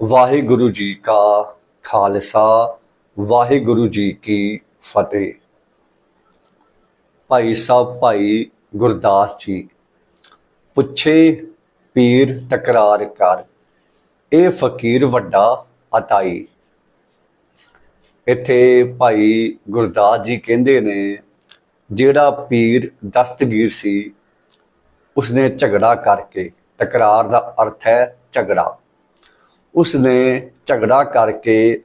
ਵਾਹਿਗੁਰੂ ਜੀ ਕਾ ਖਾਲਸਾ, ਵਾਹਿਗੁਰੂ ਜੀ ਕੀ ਫਤਿਹ। ਭਾਈ ਸਾਹਿਬ, ਭਾਈ ਗੁਰਦਾਸ ਜੀ, ਪੁੱਛੇ ਪੀਰ ਤਕਰਾਰ ਕਰ, ਇਹ ਫਕੀਰ ਵੱਡਾ ਅਤਾਈ। ਇੱਥੇ ਭਾਈ ਗੁਰਦਾਸ ਜੀ ਕਹਿੰਦੇ ਨੇ, ਜਿਹੜਾ ਪੀਰ ਦਸਤਗੀਰ ਸੀ, ਉਸਨੇ ਝਗੜਾ ਕਰਕੇ, ਤਕਰਾਰ ਦਾ ਅਰਥ ਹੈ ਝਗੜਾ। ਉਸਨੇ ਝਗੜਾ ਕਰਕੇ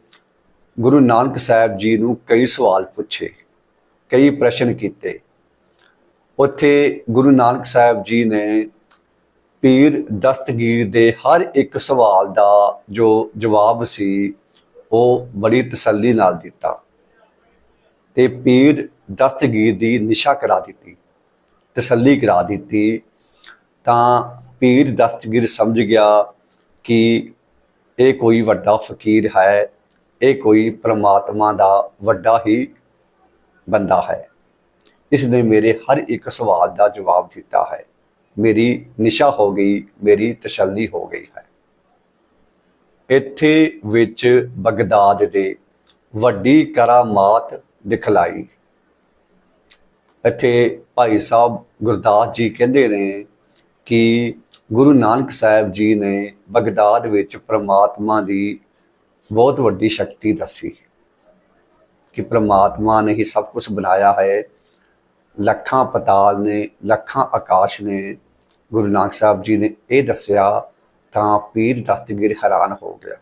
ਗੁਰੂ ਨਾਨਕ ਸਾਹਿਬ ਜੀ ਨੂੰ ਕਈ ਸਵਾਲ ਪੁੱਛੇ, ਕਈ ਪ੍ਰਸ਼ਨ ਕੀਤੇ। ਉੱਥੇ ਗੁਰੂ ਨਾਨਕ ਸਾਹਿਬ ਜੀ ਨੇ ਪੀਰ ਦਸਤਗੀਰ ਦੇ ਹਰ ਇੱਕ ਸਵਾਲ ਦਾ ਜੋ ਜਵਾਬ ਸੀ, ਉਹ ਬੜੀ ਤਸੱਲੀ ਨਾਲ ਦਿੱਤਾ ਤੇ ਪੀਰ ਦਸਤਗੀਰ ਦੀ ਨਿਸ਼ਾ ਕਰਾ ਦਿੱਤੀ, ਤਸੱਲੀ ਕਰਾ ਦਿੱਤੀ। ਤਾਂ ਪੀਰ ਦਸਤਗੀਰ ਸਮਝ ਗਿਆ ਕਿ ਇਹ ਕੋਈ ਵੱਡਾ ਫਕੀਰ ਹੈ, ਇਹ ਕੋਈ ਪ੍ਰਮਾਤਮਾ ਦਾ ਵੱਡਾ ਹੀ ਬੰਦਾ ਹੈ। ਇਸ ਨੇ ਮੇਰੇ ਹਰ ਇੱਕ ਸਵਾਲ ਦਾ ਜਵਾਬ ਦਿੱਤਾ ਹੈ। ਮੇਰੀ ਨਿਸ਼ਾ ਹੋ ਗਈ, ਮੇਰੀ ਤਸੱਲੀ ਹੋ ਗਈ ਹੈ। ਇੱਥੇ ਵਿੱਚ ਬਗਦਾਦ ਦੇ ਵੱਡੀ ਕਰਾਮਾਤ ਦਿਖਲਾਈ। ਇੱਥੇ ਭਾਈ ਸਾਹਿਬ ਗੁਰਦਾਸ ਜੀ ਕਹਿੰਦੇ ਨੇ ਕਿ ਗੁਰੂ ਨਾਨਕ ਸਾਹਿਬ ਜੀ ਨੇ ਬਗਦਾਦ ਵਿੱਚ ਪ੍ਰਮਾਤਮਾ ਦੀ ਬਹੁਤ ਵੱਡੀ ਸ਼ਕਤੀ ਦੱਸੀ ਕਿ ਪ੍ਰਮਾਤਮਾ ਨੇ ਹੀ ਸਭ ਕੁਝ ਬਣਾਇਆ ਹੈ। ਲੱਖਾਂ ਪਤਾਲ ਨੇ, ਲੱਖਾਂ ਆਕਾਸ਼ ਨੇ, ਗੁਰੂ ਨਾਨਕ ਸਾਹਿਬ ਜੀ ਨੇ ਇਹ ਦੱਸਿਆ ਤਾਂ ਪੀਰ ਦਸਤਗੀਰ ਹੈਰਾਨ ਹੋ ਗਿਆ।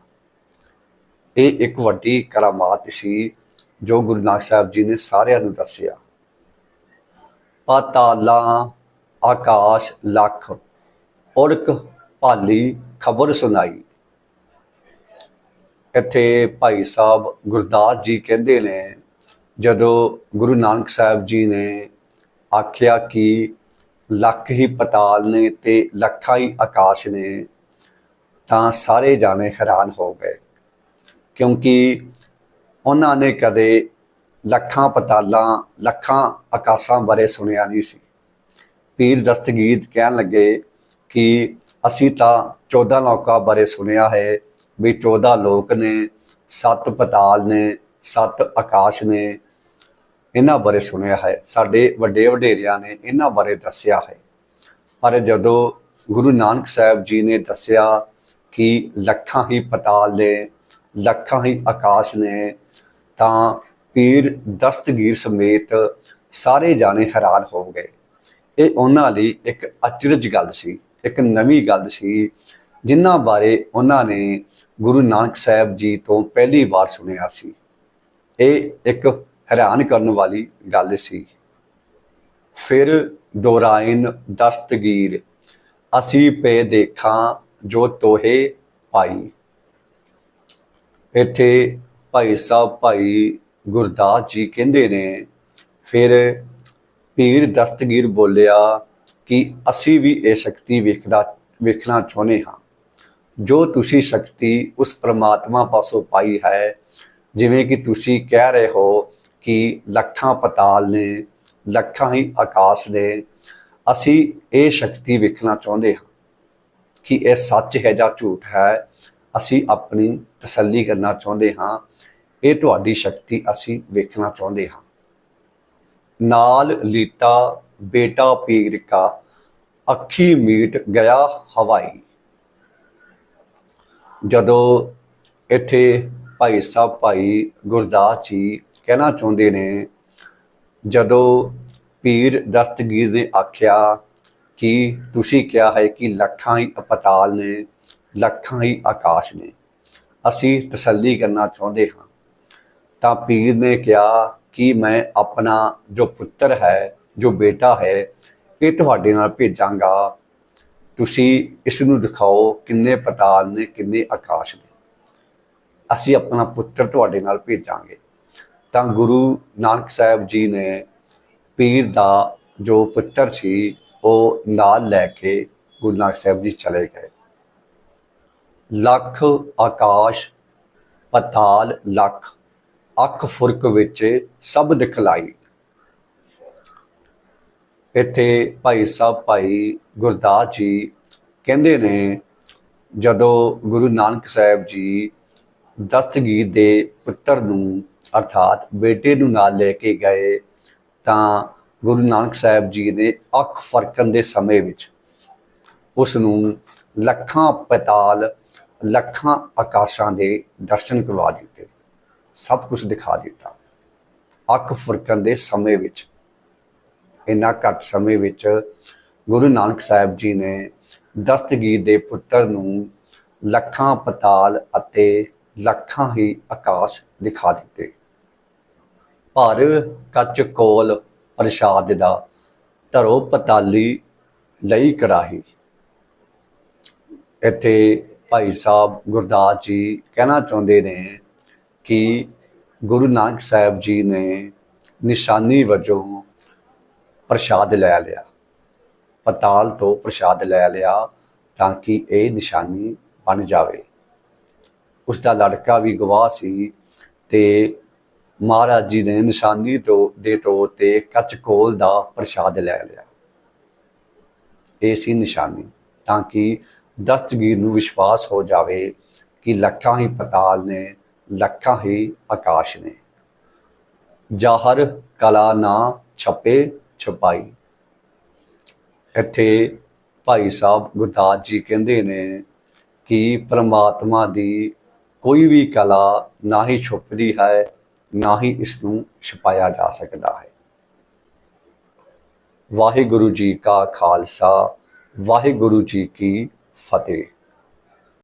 ਇਹ ਇੱਕ ਵੱਡੀ ਕਰਾਮਾਤ ਸੀ ਜੋ ਗੁਰੂ ਨਾਨਕ ਸਾਹਿਬ ਜੀ ਨੇ ਸਾਰਿਆਂ ਨੂੰ ਦੱਸਿਆ। ਪਾਤਾਲਾਂ, ਆਕਾਸ਼, ਲੱਖ ਔੜਕ ਭਾਲੀ ਖਬਰ ਸੁਣਾਈ। ਇੱਥੇ ਭਾਈ ਸਾਹਿਬ ਗੁਰਦਾਸ ਜੀ ਕਹਿੰਦੇ ਨੇ, ਜਦੋਂ ਗੁਰੂ ਨਾਨਕ ਸਾਹਿਬ ਜੀ ਨੇ ਆਖਿਆ ਕਿ ਲੱਖ ਹੀ ਪਤਾਲ ਨੇ ਤੇ ਲੱਖਾਂ ਹੀ ਆਕਾਸ਼ ਨੇ, ਤਾਂ ਸਾਰੇ ਜਾਣੇ ਹੈਰਾਨ ਹੋ ਗਏ। ਕਿਉਂਕਿ ਉਹਨਾਂ ਨੇ ਕਦੇ ਲੱਖਾਂ ਪਤਾਲਾਂ, ਲੱਖਾਂ ਆਕਾਸ਼ਾਂ ਬਾਰੇ ਸੁਣਿਆ ਨਹੀਂ ਸੀ। ਪੀਰ ਦਸਤਗੀਰ ਕਹਿਣ ਲੱਗੇ ਕਿ ਅਸੀਂ ਤਾਂ 14 ਲੋਕਾਂ ਬਾਰੇ ਸੁਣਿਆ ਹੈ ਵੀ 14 ਲੋਕ ਨੇ, ਸੱਤ ਪਤਾਲ ਨੇ, ਸੱਤ ਆਕਾਸ਼ ਨੇ, ਇਹਨਾਂ ਬਾਰੇ ਸੁਣਿਆ ਹੈ। ਸਾਡੇ ਵੱਡੇ ਵਡੇਰਿਆਂ ਨੇ ਇਹਨਾਂ ਬਾਰੇ ਦੱਸਿਆ ਹੈ। ਪਰ ਜਦੋਂ ਗੁਰੂ ਨਾਨਕ ਸਾਹਿਬ ਜੀ ਨੇ ਦੱਸਿਆ ਕਿ ਲੱਖਾਂ ਹੀ ਪਤਾਲ ਨੇ, ਲੱਖਾਂ ਹੀ ਆਕਾਸ਼ ਨੇ, ਤਾਂ ਪੀਰ ਦਸਤਗੀਰ ਸਮੇਤ ਸਾਰੇ ਜਾਣੇ ਹੈਰਾਨ ਹੋ ਗਏ। ਇਹ ਉਹਨਾਂ ਲਈ ਇੱਕ ਅਚਰਜ ਗੱਲ ਸੀ। ਇੱਕ ਨਵੀਂ ਗੱਲ ਸੀ, ਜਿਨ੍ਹਾਂ ਬਾਰੇ ਉਹਨਾਂ ਨੇ ਗੁਰੂ ਨਾਨਕ ਸਾਹਿਬ ਜੀ ਤੋਂ ਪਹਿਲੀ ਵਾਰ ਸੁਣਿਆ ਸੀ। ਇਹ ਇੱਕ ਹੈਰਾਨ ਕਰਨ ਵਾਲੀ ਗੱਲ ਸੀ। ਫਿਰ ਦੋਰਾਇਨ ਦਸਤਗੀਰ, ਅਸੀਂ ਪੇ ਦੇਖਾਂ ਜੋ ਤੋਹੇ ਪਾਈ। ਇੱਥੇ ਭਾਈ ਸਾਹਿਬ ਭਾਈ ਗੁਰਦਾਸ ਜੀ ਕਹਿੰਦੇ ਨੇ, ਫਿਰ ਪੀਰ ਦਸਤਗੀਰ ਬੋਲਿਆ ਕਿ ਅਸੀਂ ਵੀ ਇਹ ਸ਼ਕਤੀ ਵੇਖਦਾ, ਵੇਖਣਾ ਚਾਹੁੰਦੇ ਹਾਂ। ਜੋ ਤੁਸੀਂ ਸ਼ਕਤੀ ਉਸ ਪ੍ਰਮਾਤਮਾ ਪਾਸੋਂ ਪਾਈ ਹੈ, ਜਿਵੇਂ ਕਿ ਤੁਸੀਂ ਕਹਿ ਰਹੇ ਹੋ ਕਿ ਲੱਖਾਂ ਪਤਾਲ ਨੇ, ਲੱਖਾਂ ਹੀ ਆਕਾਸ਼ ਨੇ, ਅਸੀਂ ਇਹ ਸ਼ਕਤੀ ਵੇਖਣਾ ਚਾਹੁੰਦੇ ਹਾਂ ਕਿ ਇਹ ਸੱਚ ਹੈ ਜਾਂ ਝੂਠ ਹੈ, ਅਸੀਂ ਆਪਣੀ ਤਸੱਲੀ ਕਰਨਾ ਚਾਹੁੰਦੇ ਹਾਂ। ਇਹ ਤੁਹਾਡੀ ਸ਼ਕਤੀ ਅਸੀਂ ਵੇਖਣਾ ਚਾਹੁੰਦੇ ਹਾਂ। ਨਾਲ ਲੀਤਾ ਬੇਟਾ ਪੀਰ ਕਾ ਅੱਖੀ ਮੀਟ ਗਿਆ ਹਵਾਈ। ਜਦੋਂ ਇੱਥੇ ਭਾਈ ਸਾਹਿਬ, ਭਾਈ ਗੁਰਦਾਸ ਜੀ ਕਹਿਣਾ ਚਾਹੁੰਦੇ ਨੇ, ਜਦੋਂ ਪੀਰ ਦਸਤਗੀਰ ਨੇ ਆਖਿਆ ਕਿ ਤੁਸੀਂ ਕਿਹਾ ਹੈ ਕਿ ਲੱਖਾਂ ਹੀ ਅਪਤਾਲ ਨੇ, ਲੱਖਾਂ ਹੀ ਆਕਾਸ਼ ਨੇ, ਅਸੀਂ ਤਸੱਲੀ ਕਰਨਾ ਚਾਹੁੰਦੇ ਹਾਂ। ਤਾਂ ਪੀਰ ਨੇ ਕਿਹਾ ਕਿ ਮੈਂ ਆਪਣਾ ਜੋ ਪੁੱਤਰ ਹੈ ਜੋ ਬੇਟਾ ਹੈ, ਇਹ ਤੁਹਾਡੇ ਨਾਲ ਭੇਜਾਂਗਾ। ਤੁਸੀਂ ਇਸ ਨੂੰ ਦਿਖਾਓ ਕਿੰਨੇ ਪਤਾਲ ਨੇ, ਕਿੰਨੇ ਆਕਾਸ਼ ਨੇ। ਅਸੀਂ ਆਪਣਾ ਪੁੱਤਰ ਤੁਹਾਡੇ ਨਾਲ ਭੇਜਾਂਗੇ। ਤਾਂ ਗੁਰੂ ਨਾਨਕ ਸਾਹਿਬ ਜੀ ਨੇ ਪੀਰ ਦਾ ਜੋ ਪੁੱਤਰ ਸੀ, ਉਹ ਨਾਲ ਲੈ ਕੇ ਗੁਰੂ ਨਾਨਕ ਸਾਹਿਬ ਜੀ ਚਲੇ ਗਏ। ਲੱਖ ਆਕਾਸ਼, ਪਤਾਲ, ਲੱਖ, ਅੱਖ ਫੁਰਕ ਵਿੱਚ ਸਭ ਦਿਖਲਾਈ। ਇੱਥੇ ਭਾਈ ਸਾਹਿਬ ਭਾਈ ਗੁਰਦਾਸ ਜੀ ਕਹਿੰਦੇ ਨੇ, ਜਦੋਂ ਗੁਰੂ ਨਾਨਕ ਸਾਹਿਬ ਜੀ ਦਸਤਗੀਰ ਦੇ ਪੁੱਤਰ ਨੂੰ, ਅਰਥਾਤ ਬੇਟੇ ਨੂੰ ਨਾਲ ਲੈ ਕੇ ਗਏ, ਤਾਂ ਗੁਰੂ ਨਾਨਕ ਸਾਹਿਬ ਜੀ ਨੇ ਅੱਖ ਫਰਕਣ ਦੇ ਸਮੇਂ ਵਿੱਚ ਉਸ ਨੂੰ ਲੱਖਾਂ ਪਤਾਲ, ਲੱਖਾਂ ਆਕਾਸ਼ਾਂ ਦੇ ਦਰਸ਼ਨ ਕਰਵਾ ਦਿੱਤੇ। ਸਭ ਕੁਝ ਦਿਖਾ ਦਿੱਤਾ। ਅੱਖ ਫਰਕਣ ਦੇ ਸਮੇਂ ਵਿੱਚ ਇੰਨਾ ਘੱਟ ਸਮੇਂ ਵਿੱਚ ਗੁਰੂ ਨਾਨਕ ਸਾਹਿਬ ਜੀ ਨੇ ਦਸਤਗੀਰ ਦੇ ਪੁੱਤਰ ਨੂੰ ਲੱਖਾਂ ਪਤਾਲ ਅਤੇ ਲੱਖਾਂ ਹੀ ਆਕਾਸ਼ ਦਿਖਾ ਦਿੱਤੇ। ਭਰ ਕੱਚ ਕੋਲ ਪ੍ਰਸ਼ਾਦ ਦਾ ਧਰੋ ਪਤਾਲੀ ਲਈ ਕਰਾਹੀ ਇੱਥੇ ਭਾਈ ਸਾਹਿਬ ਗੁਰਦਾਸ ਜੀ ਕਹਿਣਾ ਚਾਹੁੰਦੇ ਨੇ ਕਿ ਗੁਰੂ ਨਾਨਕ ਸਾਹਿਬ ਜੀ ਨੇ ਨਿਸ਼ਾਨੀ ਵਜੋਂ ਪ੍ਰਸ਼ਾਦ ਲੈ ਲਿਆ। ਪਤਾਲ ਤੋਂ ਪ੍ਰਸ਼ਾਦ ਲੈ ਲਿਆ ਤਾਂ ਕਿ ਇਹ ਨਿਸ਼ਾਨੀ ਬਣ ਜਾਵੇ। ਉਸ ਦਾ ਲੜਕਾ ਵੀ ਗਵਾਹ ਸੀ ਤੇ ਮਹਾਰਾਜ ਜੀ ਨੇ ਨਿਸ਼ਾਨੀ ਤੋਂ ਦੇ ਤੌਰ ਤੇ ਕੱਚ ਕੋਲ ਦਾ ਪ੍ਰਸ਼ਾਦ ਲੈ ਲਿਆ। ਇਹ ਸੀ ਨਿਸ਼ਾਨੀ ਤਾਂ ਕਿ ਦਸਤਗੀਰ ਨੂੰ ਵਿਸ਼ਵਾਸ ਹੋ ਜਾਵੇ ਕਿ ਲੱਖਾਂ ਹੀ ਪਤਾਲ ਨੇ, ਲੱਖਾਂ ਹੀ ਆਕਾਸ਼ ਨੇ। ਜਾਹਰ ਕਲਾ ਨਾ ਛਪੇ ਛਪਾਈ। ਇੱਥੇ ਭਾਈ ਸਾਹਿਬ ਗੁਰਦਾਸ ਜੀ ਕਹਿੰਦੇ ਨੇ ਕਿ ਪਰਮਾਤਮਾ ਦੀ ਕੋਈ ਵੀ ਕਲਾ ਨਾ ਹੀ ਛੁਪਦੀ ਹੈ, ਨਾ ਹੀ ਇਸ ਨੂੰ ਛੁਪਾਇਆ ਜਾ ਸਕਦਾ ਹੈ। ਵਾਹਿਗੁਰੂ ਜੀ ਕਾ ਖਾਲਸਾ, ਵਾਹਿਗੁਰੂ ਜੀ ਕੀ ਫਤਿਹ।